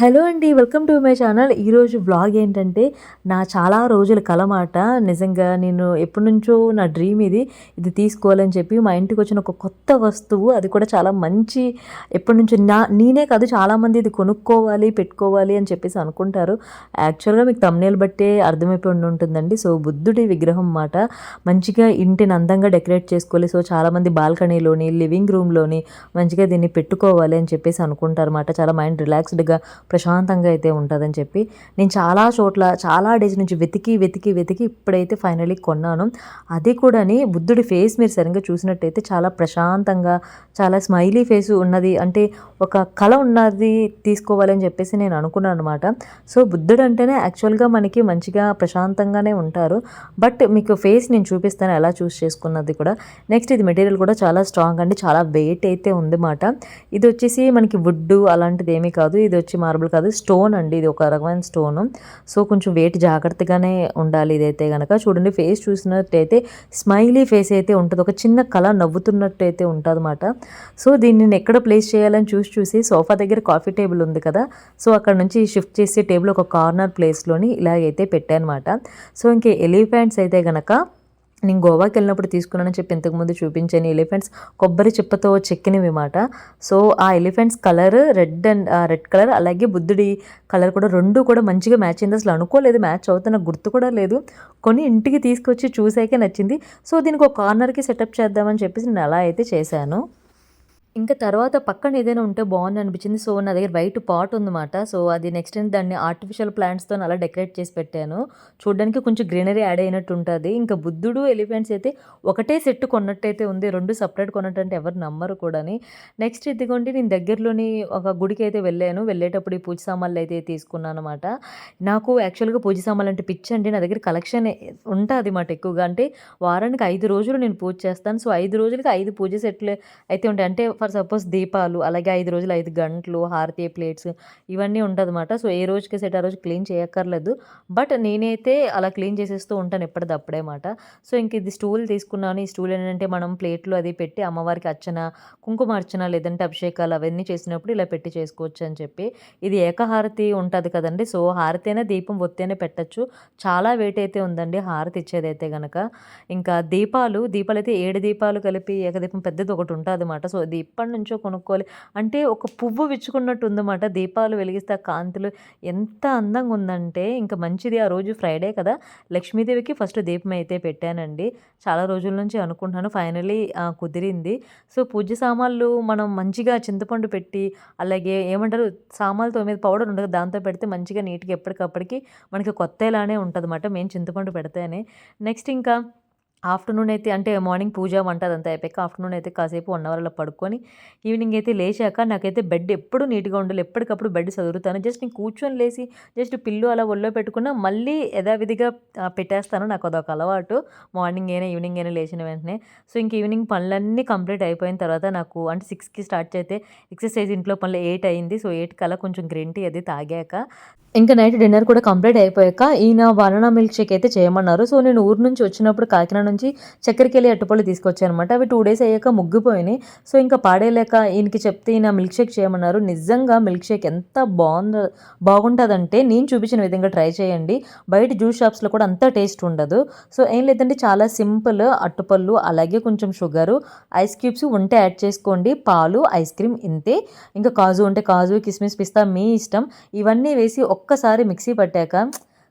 Hello అండి welcome to my channel. ఈరోజు blog ఏంటంటే నా చాలా రోజుల కల మాట నిజంగా నేను ఎప్పటి నుంచో నా డ్రీమ్ ఇది ఇది తీసుకోవాలని చెప్పి మా ఇంటికి వచ్చిన ఒక కొత్త వస్తువు. అది కూడా చాలా మంచి ఎప్పటి నుంచో నా నేనే కాదు చాలామంది ఇది కొనుక్కోవాలి పెట్టుకోవాలి అని చెప్పేసి అనుకుంటారు. యాక్చువల్గా మీకు తమ్నేలు బట్టే అర్థమైపోయి ఉంటుందండి సో బుద్ధుడి విగ్రహం మాట మంచిగా ఇంటిని అందంగా డెకరేట్ చేసుకోవాలి. సో చాలామంది బాల్కనీలోని లివింగ్ రూమ్లోని మంచిగా దీన్ని పెట్టుకోవాలి అని చెప్పేసి అనుకుంటారు అన్నమాట. చాలా మైండ్ రిలాక్స్డ్గా ప్రశాంతంగా అయితే ఉంటుందని చెప్పి నేను చాలా చోట్ల చాలా డేస్ నుంచి వెతికి వెతికి వెతికి ఇప్పుడైతే ఫైనలీ కొన్నాను. అది కూడాని బుద్ధుడి ఫేస్ మీరు సరిగ్గా చూసినట్టయితే చాలా ప్రశాంతంగా చాలా స్మైలీ ఫేస్ ఉన్నది. అంటే ఒక కళ ఉన్నది తీసుకోవాలని చెప్పేసి నేను అనుకున్నాను అనమాట సో బుద్ధుడు అంటేనే యాక్చువల్గా మనకి మంచిగా ప్రశాంతంగానే ఉంటారు. బట్ మీకు ఫేస్ నేను చూపిస్తాను ఎలా చూస్ చేసుకున్నది కూడా. నెక్స్ట్ ఇది మెటీరియల్ కూడా చాలా స్ట్రాంగ్ అండి చాలా వెయిట్ అయితే ఉంది మాట ఇది వచ్చేసి మనకి వుడ్ అలాంటిది ఏమీ కాదు. ఇది వచ్చి మార్బుల్ కాదు. స్టోన్ అండి ఇది ఒక రకమైన స్టోన్ సో కొంచెం వెయిట్ జాగ్రత్తగానే ఉండాలి ఇదైతే కనుక చూడండి ఫేస్ చూసినట్టయితే స్మైలీ ఫేస్ అయితే ఉంటుంది. ఒక చిన్న కళ నవ్వుతున్నట్టు అయితే ఉంటుందన్నమాట. సో దీన్ని నేను ఎక్కడ ప్లేస్ చేయాలని చూసి చూసి సోఫా దగ్గర కాఫీ టేబుల్ ఉంది కదా. సో అక్కడ నుంచి షిఫ్ట్ చేసే టేబుల్ ఒక కార్నర్ ప్లేస్లోని ఇలాగైతే పెట్టానమాట. సో ఇంకే ఎలిఫెంట్స్ అయితే కనుక నేను గోవాకి వెళ్ళినప్పుడు తీసుకున్నానని చెప్పి ఇంతకుముందు చూపించాను ఎలిఫెంట్స్. కొబ్బరి చిప్పతో చెక్కినవి మాట సో ఆ elephants colour red and red colour అలాగే బుద్ధుడి కలర్ కూడా రెండు కూడా మంచిగా మ్యాచ్ అయింది. అసలు అనుకోలేదు మ్యాచ్ అవుతున్న గుర్తు కూడా లేదు. కొన్ని ఇంటికి తీసుకొచ్చి చూసాకే నచ్చింది. సో దీనికి ఒక కార్నర్కి సెటప్ చేద్దామని చెప్పేసి నేను అలా అయితే చేశాను. ఇంకా తర్వాత పక్కన ఏదైనా ఉంటే బాగుంది అనిపించింది సో నా దగ్గర వైట్ పాట్ ఉందన్నమాట. సో అది నెక్స్ట్ దాన్ని ఆర్టిఫిషియల్ ప్లాంట్స్తో అలా డెకరేట్ చేసి పెట్టాను. చూడడానికి కొంచెం గ్రీనరీ యాడ్ అయినట్టు ఉంటుంది. ఇంకా బుద్ధుడు ఎలిఫెంట్స్ అయితే ఒకటే సెట్ కొన్నట్టయితే ఉంది. రెండు సపరేట్ కొన్నట్టు అంటే ఎవరు నమ్మరు కూడాని. నెక్స్ట్ ఇదిగోండి నేను దగ్గరలోని ఒక గుడికి అయితే వెళ్ళాను. వెళ్ళేటప్పుడు ఈ పూజ సామాన్లు అయితే తీసుకున్నాను అనమాట నాకు యాక్చువల్గా పూజ సామాన్లు అంటే పిచ్చి అండి. నా దగ్గర కలెక్షన్ ఉంటుంది అన్నమాట ఎక్కువగా. అంటే వారానికి ఐదు రోజులు నేను పూజ చేస్తాను. సో ఐదు రోజులకి ఐదు పూజ సెట్లు అయితే ఉంటాయి. అంటే ఫర్ సపోజ్ దీపాలు అలాగే ఐదు రోజులు ఐదు గంటలు హారతి ప్లేట్స్ ఇవన్నీ ఉంటుందన్నమాట. సో ఏ రోజుకి సెట్ ఆ రోజు క్లీన్ చేయక్కర్లేదు. బట్ నేనైతే అలా క్లీన్ చేసేస్తూ ఉంటాను ఎప్పటిదప్పుడే మాట సో ఇంక ఇది స్టూల్ తీసుకున్నాను. ఈ స్టూల్ ఏంటంటే మనం ప్లేట్లు అది పెట్టి అమ్మవారికి అర్చన కుంకుమ అర్చన లేదంటే అభిషేకాలు అవన్నీ చేసినప్పుడు ఇలా పెట్టి చేసుకోవచ్చు అని చెప్పి. ఇది ఏకహారతి ఉంటుంది కదండి. సో హారతి అయినా దీపం ఒత్తేనే పెట్టచ్చు. చాలా వెయిట్ అయితే ఉందండి హారతి ఇచ్చేదైతే కనుక ఇంకా దీపాలు దీపాలు అయితే ఏడు దీపాలు కలిపి ఏకదీపం పెద్దది ఒకటి ఉంటుంది అన్నమాట సో దీప ఎప్పటి నుంచో కొనుక్కోవాలి. అంటే ఒక పువ్వు విచ్చుకున్నట్టు ఉందన్నమాట దీపాలు వెలిగిస్తే ఆ కాంతులు ఎంత అందంగా ఉందంటే ఇంకా మంచిది ఆ రోజు ఫ్రైడే కదా. లక్ష్మీదేవికి ఫస్ట్ దీపం అయితే పెట్టానండి. చాలా రోజుల నుంచి అనుకుంటున్నాను. ఫైనలీ కుదిరింది. సో పూజ సామాన్లు మనం మంచిగా చింతపండు పెట్టి అలాగే ఏమంటారు సామాన్లు మీద పౌడర్ ఉండదు దాంతో పెడితే మంచిగా నీట్గా ఎప్పటికప్పటికి మనకి కొత్త ఇలానే ఉంటుంది అన్నమాట మేము చింతపండు పెడితేనే. నెక్స్ట్ ఇంకా ఆఫ్టర్నూన్ అయితే అంటే మార్నింగ్ పూజ వంట అదంతా అయిపోయాక ఆఫ్టర్నూన్ అయితే కాసేపు వన్ అవర్ అలా పడుకొని ఈవినింగ్ అయితే లేచాక నాకైతే బెడ్ ఎప్పుడు నీట్గా ఉండాలి ఎప్పటికప్పుడు బెడ్ చదువుతాను జస్ట్ నేను కూర్చొని లేచి జస్ట్ పిల్లు అలా ఒళ్ళో పెట్టుకున్నా మళ్ళీ యథావిధిగా పెట్టేస్తాను. నాకు అదొక అలవాటు. మార్నింగ్ అయినా ఈవినింగ్ అయినా లేచిన వెంటనే. సో ఇంక ఈవినింగ్ పనులన్నీ కంప్లీట్ అయిపోయిన తర్వాత నాకు అంటే సిక్స్కి స్టార్ట్ అయితే ఎక్సర్సైజ్ ఇంట్లో పనులు ఎయిట్ అయింది. సో ఎయిట్ కల్లా కొంచెం గ్రీన్ టీ అది తాగాక ఇంకా నైట్ డిన్నర్ కూడా కంప్లీట్ అయిపోయాక ఈయన బనానా మిల్క్ షేక్ అయితే చేయమన్నారు. సో నేను ఊరు నుంచి వచ్చినప్పుడు కాకినాడ నుంచి చక్కెరకెళ్ళి అట్టుపళ్ళు తీసుకొచ్చాను అనమాట అవి టూ డేస్ అయ్యాక ముగ్గిపోయినాయి. సో ఇంకా పాడేయలేక ఈయనకి చెప్తే ఈయన మిల్క్ షేక్ చేయమన్నారు. నిజంగా మిల్క్ షేక్ ఎంత బాగుందో బాగుంటుందంటే నేను చూపించిన విధంగా ట్రై చేయండి. బయట జ్యూస్ షాప్స్లో కూడా అంత టేస్ట్ ఉండదు. సో ఏం లేదంటే చాలా సింపుల్ అట్టుపళ్ళు అలాగే కొంచెం షుగరు ఐస్ క్యూబ్స్ ఉంటే యాడ్ చేసుకోండి. పాలు ఐస్ క్రీమ్ ఇంతే. ఇంకా కాజు ఉంటే కాజు కిస్మిస్ పిస్తా మీ ఇష్టం. ఇవన్నీ వేసి ఒక్కసారి మిక్సీ పట్టాక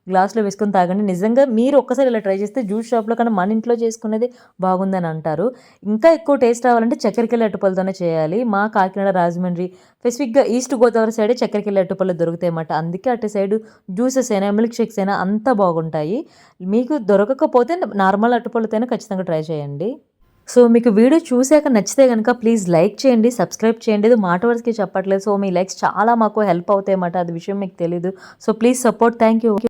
గ్లాస్లో వేసుకొని తాగండి. నిజంగా మీరు ఒక్కసారి ఇలా ట్రై చేస్తే జ్యూస్ షాప్లో కన్నా మన ఇంట్లో చేసుకునేది బాగుందని అంటారు. ఇంకా ఎక్కువ టేస్ట్ రావాలంటే చక్కెరకెళ్ళి అట్టుపలతోనే చేయాలి. మా కాకినాడ రాజమండ్రి స్పెసిఫిక్గా ఈస్ట్ గోదావరి సైడే చక్కెరకెళ్ళి అట్టుపళ్ళు దొరుకుతాయి అన్నమాట. అందుకే అటు సైడ్ జ్యూసెస్ అయినా మిల్క్ షేక్స్ అయినా అంతా బాగుంటాయి. మీకు దొరకకపోతే నార్మల్ అట్టుపళ్ళతోనే ఖచ్చితంగా ట్రై చేయండి. సో మీకు వీడియో చూసాక నచ్చితే కనుక ప్లీజ్ లైక్ చేయండి సబ్స్క్రైబ్ చేయండి. ఇది మాట వరసకి చెప్పట్లేదు. సో మీ లైక్స్ చాలా మాకు హెల్ప్ అవుతాయి అన్నమాట అది విషయం మీకు తెలీదు. So please support. Thank you